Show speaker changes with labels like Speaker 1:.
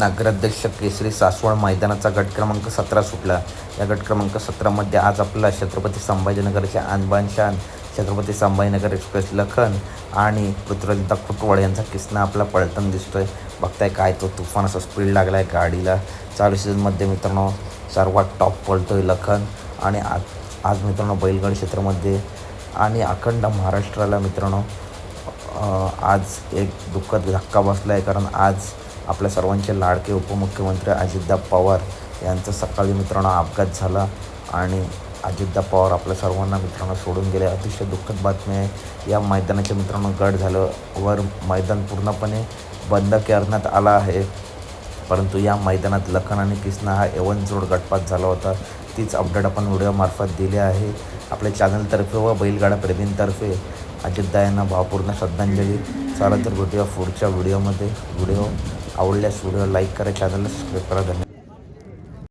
Speaker 1: नगराध्यक्ष केसरी सासवड मैदानाचा गट क्रमांक सतरा सुटला. या गट क्रमांक सतरामध्ये आज आपला छत्रपती संभाजीनगरचे आणबानशान छत्रपती संभाजीनगर एक्सप्रेस लखन आणि पृथ्वीराजदा खुटवाड यांचा किस्ना आपला पळतन दिसतोय. बघताय काय तो तुफान असा स्पीड लागला आहे गाडीला. चालू सीझनमध्ये मित्रांनो सर्वात टॉप पळतोय लखन आणि आज आज मित्रांनो बैलगाडी क्षेत्रामध्ये आणि अखंड महाराष्ट्राला मित्रांनो आज एक दुःखद धक्का बसला आहे कारण आज आपल्या सर्वांचे लाडके उपमुख्यमंत्री अजितदा पवार यांचा सकाळी मित्रांनो अपघात झाला आणि अजितदा पवार आपल्या सर्वांना मित्रांनो सोडून गेले. अतिशय दुःखद बातमी आहे. या मैदानाच्या मित्रांनो गट झालं. वर मैदान पूर्णपणे बंद करण्यात आला आहे. परंतु या मैदानात लखन आणि कृष्णा हा एवन जोड गटपात झाला होता. तीच अपडेट आपण व्हिडिओमार्फत दिली आहे. आपल्या चॅनलतर्फे व बैलगाडा प्रेमींतर्फे अजितदा यांना भावपूर्ण श्रद्धांजली. चला तर भेटूया पुढच्या व्हिडिओमध्ये व्हिडिओ आवडल्यास व्हिडिओ लाईक करा चॅनलला सबस्क्राईब करा. धन्यवाद.